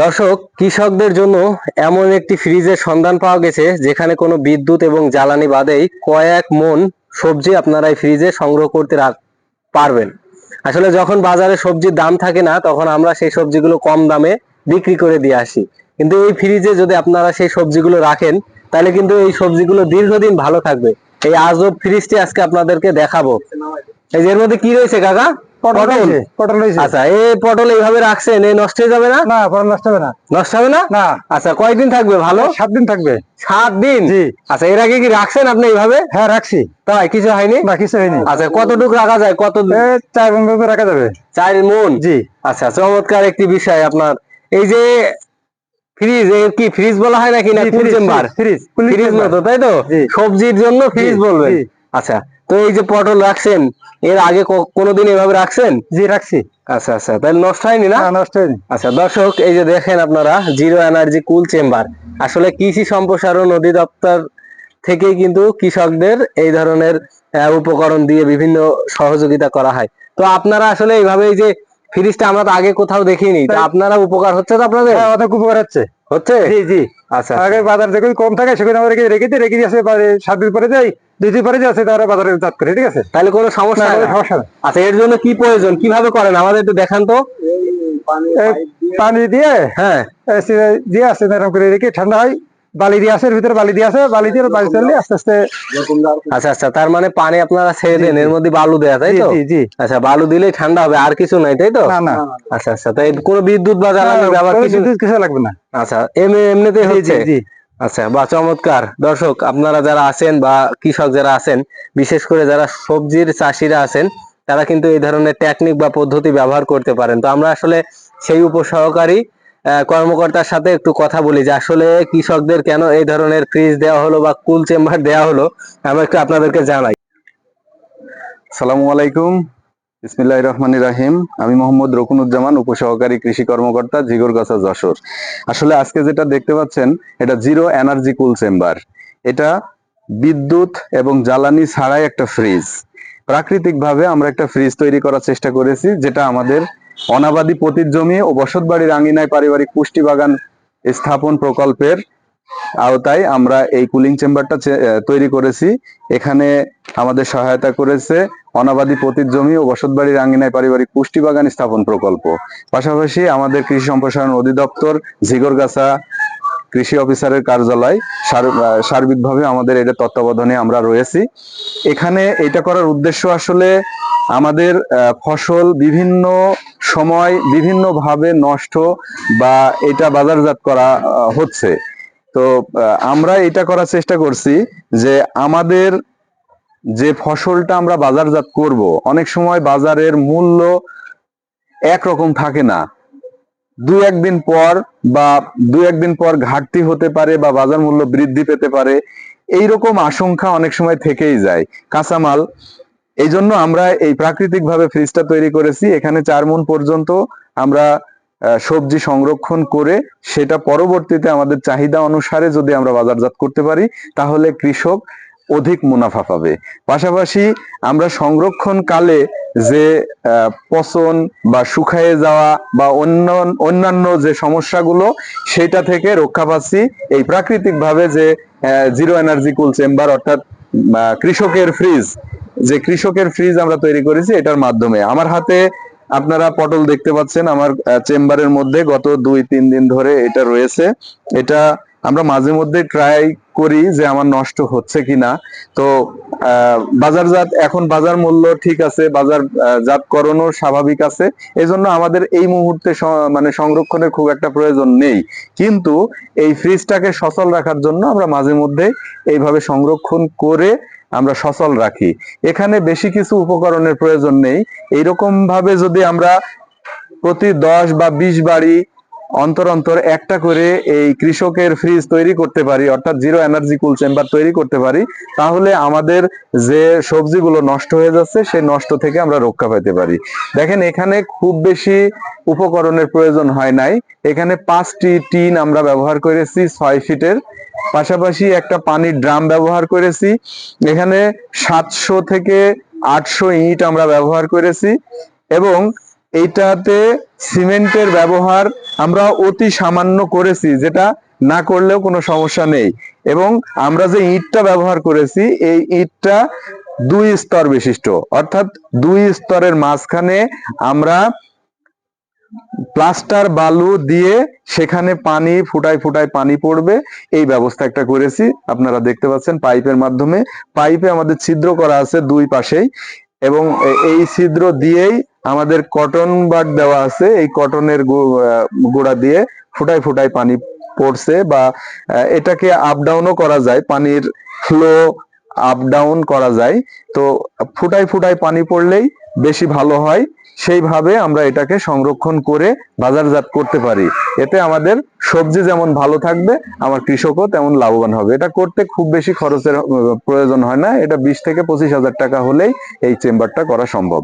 দর্শক, কৃষকদের জন্য এমন একটি ফ্রিজের সন্ধান পাওয়া গেছে, যেখানে কোনো বিদ্যুৎ এবং জ্বালানি বাদেই কয়েক মন সবজি আপনারা এই ফ্রিজে সংগ্রহ করতে পারবেন। আসলে যখন বাজারে সবজির দাম থাকে না, তখন আমরা সেই সবজিগুলো কম দামে বিক্রি করে দিয়ে আসি। কিন্তু এই ফ্রিজে যদি আপনারা সেই সবজিগুলো রাখেন, তাহলে কিন্তু এই সবজিগুলো দীর্ঘদিন ভালো থাকবে। এই আজব ফ্রিজটি আজকে আপনাদেরকে দেখাবো। এই এর মধ্যে কি রয়েছে, কাকা? পটল পটল আচ্ছা এই পটল এইভাবে রাখছেন এই নষ্ট হয়ে যাবে না? না পটল নষ্ট হবে না। নষ্ট হবে না? না। আচ্ছা কয়দিন থাকবে ভালো? সাত দিন থাকবে। সাত দিন? জি। আচ্ছা এর আগে কি রাখছেন আপনি এইভাবে? হ্যাঁ রাখছি। তাই কিছু হয়নি? না কিছু হয়নি। আচ্ছা কতটুকু রাখা যায়? কত চার রাখা যাবে। চার মন? জি। আচ্ছা চমৎকার একটি বিষয় আপনার। এই যে ফ্রিজ এর কি ফ্রিজ বলা হয় নাকি? না cool fridge, chamber fridge, fridge, fridge মতো তাই তো? সবজির জন্য ফ্রিজ জি, বলবেন। আচ্ছা তো এই যে পটল রাখছেন এর আগে কোনোদিন এভাবে রাখছেন? জি রাখছি। আচ্ছা আচ্ছা তাহলে নষ্ট হয়নি না? নষ্ট হয়নি। আচ্ছা দর্শক এই যে দেখেন আপনারা জিরো এনার্জি কুল চেম্বার আসলে কৃষি সম্প্রসারণ অধিদপ্তর থেকেই কিন্তু কৃষকদের এই ধরনের উপকরণ দিয়ে বিভিন্ন সহযোগিতা করা হয়। তো আপনারা আসলে এইভাবে এই যে ফ্রিজটা আমরা তো আগে কোথাও দেখিনি তো আপনারা উপকার হচ্ছে তো আপনাদের? হ্যাঁ অনেক উপকার হচ্ছে। হচ্ছে? জি জি। আচ্ছা আগে বাজার যখন কম থাকে সেখানে আমরা রেখে রেখে দিই, রেখে দিয়ে আসে সাত দিন পরে যাই দুই দিন পরে যাচ্ছে তারা বাজারে জাত করে ঠিক আছে? তাহলে কোনো সমস্যা না, হয় কোনো না? সমস্যা নেই। আচ্ছা এর জন্য কি প্রয়োজন? কীভাবে করেন? আমাদের একটু দেখান তো। পানি দিয়ে হ্যাঁ। দিয়ে আসে এরকম করে রেখে ঠান্ডা হয়। বালি দিয়ে আসে ভিতরে বালি দিয়ে আসে বালি দিয়ে বালি চললে আস্তে আস্তে আচ্ছা আচ্ছা তার মানে পানি আপনারা ছেড়ে দেন এর মধ্যে বালু দেয়া তাই তো? আচ্ছা বালু দিলেই ঠান্ডা হবে আর কিছু নাই তাই তো? না না। আচ্ছা আচ্ছা তাই কোনো বিদ্যুৎ বা জ্বালানির ব্যবহার কিছু কিছু লাগবে না। আচ্ছা এমনি এমনিতেই হচ্ছে? জি। আচ্ছা বা চমৎকার। দর্শক আপনারা যারা আছেন বা কৃষক যারা আছেন বিশেষ করে যারা সবজির চাষিরা আছেন তারা কিন্তু এই ধরনের টেকনিক বা পদ্ধতি ব্যবহার করতে পারেন। তো আমরা আসলে সেই উপসহকারী কর্মকর্তার সাথে একটু কথা বলি যে আসলে কৃষকদের কেন এই ধরনের ফ্রিজ দেওয়া হলো বা কুল চেম্বার দেওয়া হলো, আমরা একটু আপনাদেরকে জানাই। সালামু আলাইকুম। বিসমিল্লাহ রহমানির রাহিম। আমি মোহাম্মদ রকুনুজ্জামান, উপসহকারী কৃষি কর্মকর্তা জিগরগাছা যশোর। আসলে আজকে যেটা দেখতে পাচ্ছেন, এটা জিরো এনার্জি কুল চেম্বার। এটা বিদ্যুৎ এবং জ্বালানি ছাড়াই একটা ফ্রিজ। প্রাকৃতিকভাবে আমরা একটা ফ্রিজ তৈরি করার চেষ্টা করেছি, যেটা আমাদের অনাবাদি পতির জমি ও বসতবাড়ির আঙিনায় পারিবারিক পুষ্টি বাগান স্থাপন প্রকল্পের আওতায় আমরা এই কুলিং চেম্বারটা তৈরি করেছি। এখানে আমাদের সহায়তা করেছে অনাবাদি পতির জমি ও বসতবাড়ির আঙ্গিনায় পারিবারিক পুষ্টি বাগান স্থাপন প্রকল্প। পাশাপাশি আমাদের কৃষি সম্প্রসারণ অধিদপ্তর ঝিগরগাছা কৃষি অফিসারের কার্যালয় সার- সার্বিকভাবে আমাদের এটা তত্ত্বাবধানে আমরা রয়েছি। এখানে এটা করার উদ্দেশ্য আসলে আমাদের ফসল বিভিন্ন সময় বিভিন্ন ভাবে নষ্ট বা এটা বাজারজাত করা হচ্ছে। তো আমরা এটা করার চেষ্টা করছি যে আমাদের যে ফসলটা আমরা বাজারজাত করব, অনেক সময় বাজারের মূল্য একরকম থাকে না। দু একদিন পর বা দু একদিন পর ঘাটতি হতে পারে বা বাজার মূল্য বৃদ্ধি পেতে পারে, এইরকম আশঙ্কা অনেক সময় থেকেই যায়। কাঁচামাল এই জন্য আমরা এই প্রাকৃতিক ভাবে ফ্রিজটা তৈরি করেছি। এখানে চার মন পর্যন্ত আমরা সবজি সংরক্ষণ করে সেটা পরবর্তীতে আমাদের চাহিদা অনুসারে যদি আমরা বাজারজাত করতে পারি, তাহলে কৃষক অধিক মুনাফা পাবে। পাশাপাশি আমরা সংরক্ষণ কালে যে পচন বা শুকায়ে যাওয়া বা অন্য, অন্যান্য যে সমস্যাগুলো, সেটা থেকে রক্ষা পাচ্ছি। এই প্রাকৃতিক ভাবে যে জিরো এনার্জি কুল চেম্বার অর্থাৎ কৃষকের ফ্রিজ যে কৃষকের ফ্রিজ আমরা তৈরি করেছি, এটার মাধ্যমে। আমার হাতে আপনারা পটল দেখতে পাচ্ছেন, আমার চেম্বারের মধ্যে গত দুই, তিন দিন ধরে এটা রয়েছে। এটা আমরা মাঝে মধ্যে ট্রাই করি যে আমার নষ্ট হচ্ছে কিনা। তো বাজারজাত, এখন বাজার মূল্য ঠিক আছে, বাজার জাতকরণও স্বাভাবিক আছে। এই জন্য আমাদের এই মুহূর্তে মানে সংরক্ষণের খুব একটা প্রয়োজন নেই। কিন্তু এই ফ্রিজটাকে সচল রাখার জন্য আমরা মাঝে মধ্যে এইভাবে সংরক্ষণ করে আমরা সচল রাখি। এখানে বেশি কিছু উপকরণের প্রয়োজন নেই। এইরকম ভাবে যদি আমরা প্রতি দশ বা বিশ বাড়ি অন্তর অন্তর একটা করে এই কৃষকের ফ্রিজ তৈরি করতে পারি, অর্থাৎ জিরো এনার্জি কুল চেম্বার তৈরি করতে পারি, তাহলে আমাদের যে সবজিগুলো নষ্ট হয়ে যাচ্ছে, সেই নষ্ট থেকে আমরা রক্ষা পেতে পারি। দেখেন, এখানে খুব বেশি উপকরণের প্রয়োজন হয় নাই। এখানে পাঁচটি টিন আমরা ব্যবহার করেছি ছয় ফিটের। পাশাপাশি একটা পানির ড্রাম ব্যবহার করেছি। এখানে সাতশো থেকে আটশো ইট আমরা ব্যবহার করেছি। এবং এইটাতে সিমেন্টের ব্যবহার আমরা অতি সামান্য করেছি, যেটা না করলেও কোনো সমস্যা নেই। এবং আমরা যে ইটটা ব্যবহার করেছি, এই ইটটা দুই স্তর বিশিষ্ট। অর্থাৎ দুই স্তরের মাঝখানে আমরা প্লাস্টার বালু দিয়ে সেখানে পানি, ফুটায় ফুটায় পানি পড়বে। এই ব্যবস্থা একটা করেছি। আপনারা দেখতে পাচ্ছেন পাইপের মাধ্যমে। পাইপে আমাদের ছিদ্র করা আছে দুই পাশেই। এবং এই ছিদ্র দিয়েই আমাদের কটন বাট দেওয়া আছে, এই কটনের গোড়া দিয়ে ফুটাই ফুটায় পানি পড়ছে বা এটাকে আপ ডাউনও করা যায়, পানির ফ্লো আপ ডাউন করা যায়। তো ফুটাই ফুটায় পানি পড়লেই বেশি ভালো হয়। সেইভাবে আমরা এটাকে সংরক্ষণ করে বাজারজাত করতে পারি। এতে আমাদের সবজি যেমন ভালো থাকবে, আমার কৃষকও তেমন লাভবান হবে। এটা করতে খুব বেশি খরচের প্রয়োজন হয় না। এটা বিশ থেকে পঁচিশ হাজার টাকা হলেই এই চেম্বারটা করা সম্ভব।